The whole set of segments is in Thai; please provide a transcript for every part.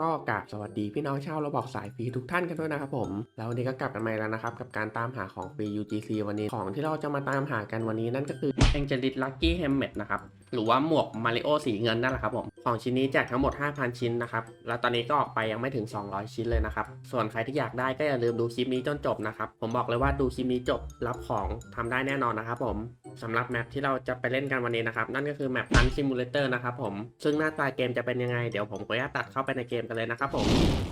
ก็กราบสวัสดีพี่น้องชาวเราบอกสายฟรีทุกท่านกันด้วยนะครับผม แล้ววันนี้ก็กลับกันมาแล้วนะครับ กับการตามหาของฟรี UGC วันนี้ของที่เราจะมาตามหากันวันนี้นั่นก็คือ Angelit Lucky Helmet นะครับ หรือว่าหมวกมาริโอสีเงินนั่นแหละครับผมของชิ้นนี้แจกทั้งหมด 5,000 ชิ้นนะครับแล้วตอนนี้ก็ออกไปยังไม่ถึง 200 ชิ้นเลยนะครับส่วนใครที่อยากได้ก็อย่าลืมดูคลิปนี้จนจบนะครับผมบอกเลยว่าดูคลิปนี้จบรับของทำได้แน่นอนนะครับผมสำหรับแมปที่เราจะไปเล่นกันวันนี้นะครับนั่นก็คือแมป Hunt Simulator นะครับผมซึ่งหน้าตาเกมจะเป็นยังไงเดี๋ยวผมขออนุญาตตัดเข้าไปในเกมกันเลยนะครับผม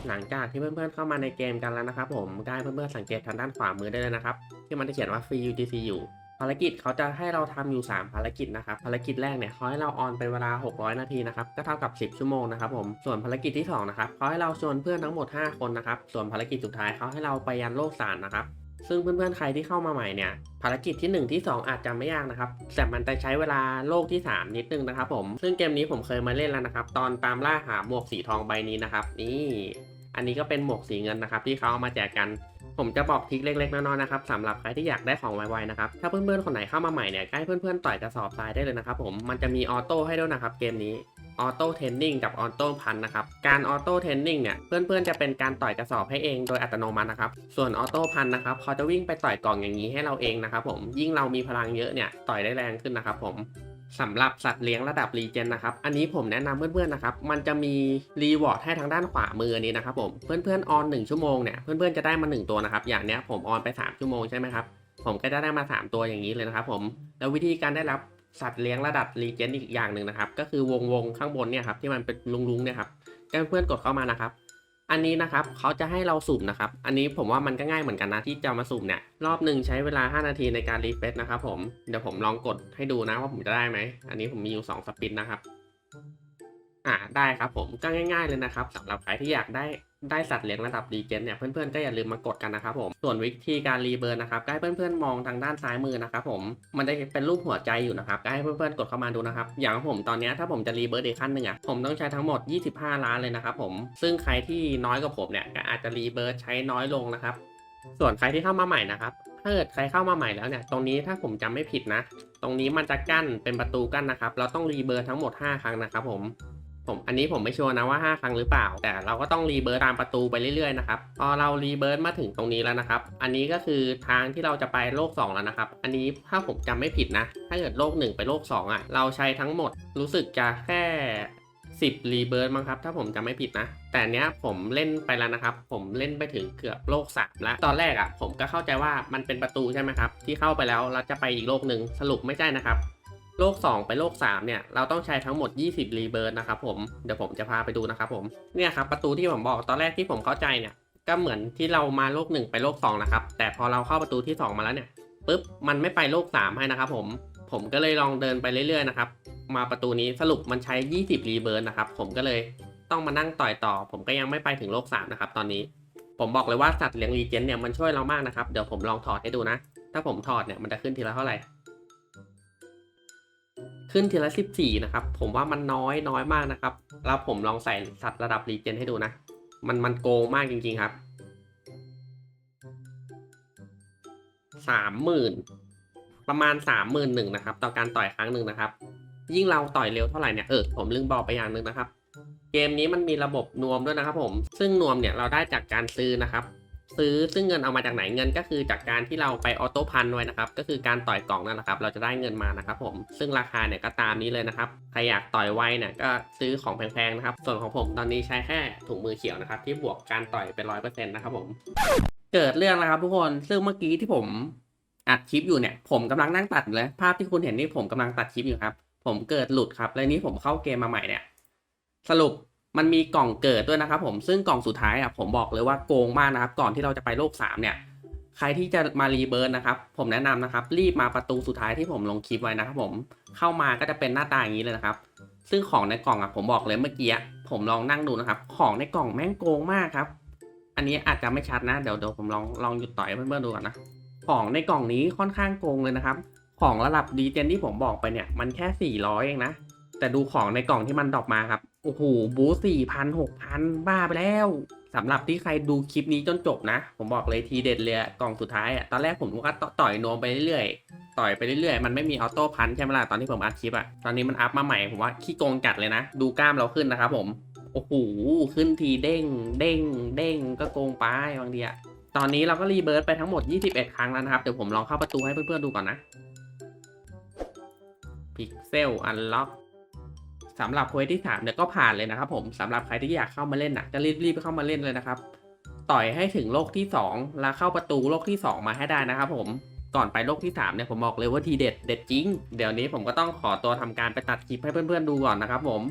หลังจากที่เพื่อนๆเข้ามาในเกมกันแล้วนะครับผมก็ให้เพื่อนๆสังเกตทางด้านขวามือได้เลยนะครับที่มันจะเขียนว่า Free UGC อยู่ ภารกิจเขาจะให้เราทำอยู่ 3 ภารกิจนะครับ ภารกิจแรกเนี่ยเขาให้เราออนเป็นเวลา 600 นาทีนะครับ ก็เท่ากับ 10 ชั่วโมงนะครับผม ส่วนภารกิจที่2นะครับเขาให้เราชวนเพื่อนทั้งหมด 5 คนนะครับ ส่วนภารกิจสุดท้ายเขาให้เราไปยันโลกสารนะครับ ซึ่งเพื่อนๆ ใครที่เข้ามาใหม่เนี่ย ภารกิจที่ 1 ที่ 2 อาจจะไม่ยากนะครับ แต่มันจะใช้เวลาโลกที่ 3 นิดนึงนะครับผม ซึ่งเกมนี้ผมเคยมาเล่นแล้วนะครับ ตอนตามล่าหาหมวกสีทองใบนี้นะครับ นี่ อันนี้ก็เป็นหมวกสีเงินนะครับที่เขาเอามาแจกกัน ผมจะบอกทริคเล็กๆน้อยๆนะครับสำหรับใครที่อยากได้ของไวๆนะครับถ้าเพื่อนๆคนไหนเข้ามาใหม่เนี่ยใกล้เพื่อนๆต่อยกระสอบทรายได้เลยนะครับผมมันจะมีออโต้ให้ด้วยนะครับเกมนี้ออโต้เทนนิ่งกับออโต้พันนะครับ การออโต้เทนนิ่งเนี่ยเพื่อนๆจะเป็นการต่อยกระสอบให้เองโดยอัตโนมัตินะครับ ส่วนออโต้พันนะครับเขาจะวิ่งไปต่อยกล่องอย่างนี้ให้เราเองนะครับผมยิ่งเรามีพลังเยอะเนี่ยต่อยได้แรงขึ้นนะครับผม สำหรับสัตว์เลี้ยงระดับรีเจนนะครับ อันนี้ผมแนะนำเพื่อนๆนะครับ มันจะมีรีวอร์ดให้ทางด้านขวามือนี้นะครับผม เพื่อนๆออน1ชั่วโมงเนี่ย เพื่อนๆจะได้มา 1 ตัวนะครับ อย่างเนี้ยผมออนไป 3 ชั่วโมงใช่ไหมครับ ผมก็จะได้มา 3 ตัวอย่างนี้เลยนะครับผม แล้ววิธีการได้รับสัตว์เลี้ยงระดับรีเจนอีกอย่างหนึ่งนะครับ ก็คือวงวงๆข้างบนเนี่ยครับที่มันเป็นลุงๆเนี่ยครับเพื่อนๆกดเข้ามานะครับ อันนี้นะครับเขาจะให้เราสุ่มนะครับ อันนี้ผมว่ามันก็ง่ายเหมือนกันนะที่จะมาสุ่มเนี่ยรอบหนึ่งใช้เวลา 5 นาทีในการรีเฟซนะครับผมเดี๋ยวผมลองกดให้ดูนะว่าผมจะได้ไหมอันนี้ผมมีอยู่2สปินนะครับ อ่าได้ครับผมก็ง่ายๆเลยนะครับสำหรับใครที่อยากได้ได้สัตว์เลี้ยงระดับรีเจนเนี่ยเพื่อนๆก็อย่าลืมมากดกันนะครับผมส่วนวิธีการรีเบิร์นนะครับก็ให้เพื่อนๆมองทางด้านซ้ายมือนะครับผมมันจะเป็นรูปหัวใจอยู่นะครับก็ให้เพื่อนๆกดเข้ามาดูนะครับอย่างผมตอนนี้ถ้าผมจะรีเบิร์นอีกขั้นหนึ่งอะผมต้องใช้ทั้งหมด 25 ล้านเลยนะครับผมซึ่งใครที่น้อยกว่าผมเนี่ยก็อาจจะรีเบิร์นใช้น้อยลงนะครับส่วนใครที่เข้ามาใหม่นะครับถ้าเกิดใครเข้ามาใหม่แล้วเนี่ยตรงนี้ถ้าผมจำไม่ผิดนะ ตรงนี้มันจะกั้นเป็นประตูกั้นนะครับ เราต้องรีเบิร์ทั้งหมด 5 ครั้งนะครับผม ผมอันนี้ผมไม่ชัวร์นะว่า 5 ครั้งหรือเปล่า แต่เราก็ต้องรีเบิร์ตตามประตูไปเรื่อยๆนะครับพอเรารีเบิร์ตมาถึงตรงนี้แล้วนะครับ อันนี้ก็คือทางที่เราจะไปโลก 2 แล้วนะครับ อันนี้ถ้าผมจำไม่ผิดนะ ถ้าเกิดโลก 1 ไปโลก 2อะ เราใช้ทั้งหมดรู้สึกจะแค่ 10รีเบิร์มั้งครับ ถ้าผมจำไม่ผิดนะ แต่เนี้ยผมเล่นไปแล้วนะครับ ผมเล่นไปถึงเกือบโลกสามแล้ว ตอนแรกอะ่ะผมก็เข้าใจว่ามันเป็นประตูใช่ไหมครับ ที่เข้าไปแล้วเราจะไปอีกโลกหนึ่งสรุปไม่ใช่นะครับ โลก 2 ไปโลก 3 เนี่ย เราต้องใช้ทั้งหมด 20 รีเบิร์นะครับผม เดี๋ยวผมจะพาไปดูนะครับผม เนี่ยครับ ประตูที่ผมบอกตอนแรกที่ผมเข้าใจเนี่ย ก็เหมือนที่เรามาโลก 1 ไปโลก 2 นะครับ แต่พอเราเข้าประตูที่ 2 มาแล้วเนี่ยปุ๊บ มันไม่ไปโลก 3 ให้นะครับผม ผมก็เลยลองเดินไปเรื่อยๆนะครับ มาประตูนี้สรุปมันใช้ 20 รีเบิร์นะครับ ผมก็เลยต้องมานั่งต่อยต่อ ผมก็ยังไม่ไปถึงโลก 3 นะครับ ตอนนี้ ผมบอกเลยว่าสัตว์เลี้ยงรีเจนเนี่ยมันช่วยเรามากนะครับ เดี๋ยวผมลองถอดให้ดูนะ ถ้าผมถอดเนี่ยมันจะขึ้นทีละเท่าไหร่ ขึ้นทีละ 14 นะครับ ผมว่ามันน้อยน้อยมากนะครับ แล้วผมลองใส่สัตว์ระดับรีเจนให้ดูนะ มันมันโกงมากจริงๆครับสามหมื่นประมาณสามหมื่นหนึ่งนะครับ ต่อการต่อยครั้งหนึ่งนะครับ ยิ่งเราต่อยเร็วเท่าไหร่เนี่ย เออ ผมลืมบอกไปอย่างหนึ่งนะครับ เกมนี้มันมีระบบนวมด้วยนะครับผม ซึ่งนวมเนี่ยเราได้จากการซื้อนะครับ ซื้อซึ่งเงินเอามาจากไหนเงินก็คือจากการที่เราไปออโต้พันไว้นะครับ ก็คือการต่อยกล่องนั่นแหละครับ เราจะได้เงินมานะครับ ผมซึ่งราคาเนี่ยก็ตามนี้เลยนะครับใครอยากต่อยไวเนี่ยก็ซื้อของแพงๆนะครับ ส่วนของผมตอนนี้ใช้แค่ถุงมือเขียวนะครับ ที่บวกการต่อยเป็นร้อยเปอร์เซ็นต์นะครับผมเกิดเรื่องแล้วครับทุกคนซึ่งเมื่อกี้ที่ผมอัดคลิปอยู่เนี่ย ผมกำลังนั่งตัดเลย ภาพที่คุณเห็นนี่ผมกำลังตัดคลิปอยู่ครับ ผมเกิดหลุดครับ แล้วนี้ผมเข้าเกมมาใหม่เนี่ย สรุป มันมีกล่องเกิดด้วยนะครับผมซึ่งกล่องสุดท้ายอะผมบอกเลยว่าโกงมากนะครับ ก่อนที่เราจะไปโลก 3 เนี่ย ใครที่จะมารีเบิร์นนะครับ ผมแนะนำนะครับ รีบมาประตูสุดท้ายที่ผมลงคลิปไว้นะครับผมเข้ามาก็จะเป็นหน้าตาอย่างนี้เลยนะครับ ซึ่งของในกล่องอะผมบอกเลยเมื่อกี้ผมลองนั่งดูนะครับ ของในกล่องแม่งโกงมากครับ อันนี้อาจจะไม่ชัดนะเดี๋ยวเดี๋ยวผมลองลองหยุดต่อยเพื่อนๆดูก่อนนะของในกล่องนี้ค่อนข้างโกงเลยนะครับ ของระดับดีเจนที่ผมบอกไปเนี่ย มันแค่ 400 เองนะ แต่ดูของในกล่องที่มันดรอกมาครับ โอ้โห บูสี่พันหกพันบ้าไปแล้วสำหรับที่ใครดูคลิปนี้จนจบนะ ผมบอกเลยทีเด็ดเลยกล่องสุดท้ายอะ ตอนแรกผมก็ต่อยนวมไปเรื่อยๆ ต่อยไปเรื่อยๆ มันไม่มีออโต้พันใช่ไหมล่ะ ตอนที่ผมอัดคลิปอะ ตอนนี้มันอัพมาใหม่ ผมว่าขี้โกงจัดเลยนะ ดูกล้ามเราขึ้นนะครับผม โอ้โห ขึ้นทีเด้ง เด้ง เด้ง ก็โกงไปบางทีอะตอนนี้เราก็รีเบิร์ตไปทั้งหมด 21 ครั้งแล้วนะครับ เดี๋ยวผมลองเข้าประตูให้เพื่อนๆดูก่อนนะ พิกเซล อันล็อก สำหรับเควสที่3เนี่ยก็ผ่านเลยนะครับผมสำหรับใครที่อยากเข้ามาเล่นนะจะรีบๆเข้ามาเล่นเลยนะครับ ต่อยให้ถึงโลกที่ 2 แล้วเข้าประตูโลกที่ 2 มาให้ได้นะครับผมก่อนไปโลกที่ 3 เนี่ยผมบอกเลยว่าทีเด็ดเด็ดจริง เดี๋ยวนี้ผมก็ต้องขอตัวทำการไปตัดคลิปให้เพื่อนๆดูก่อนนะครับผม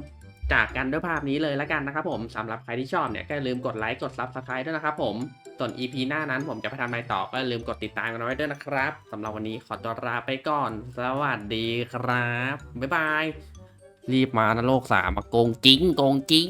จากกันด้วยภาพนี้เลยล้วกันนะครับผมสำหรับใครที่ชอบเนี่ยก็อย่าลืมกดไลค์กด Subscribe ด้วยนะครับผม ส่วน EP หน้านั้นผมจะไปทำอะไรต่อก็อย่าลืมกดติดตามกันไว้ด้วยนะครับสำหรับวันนี้ขอตัวลาไปก่อน สวัสดีครับ บ๊ายบาย รีบมานะโลกสามมาโกงจริงโกงจริง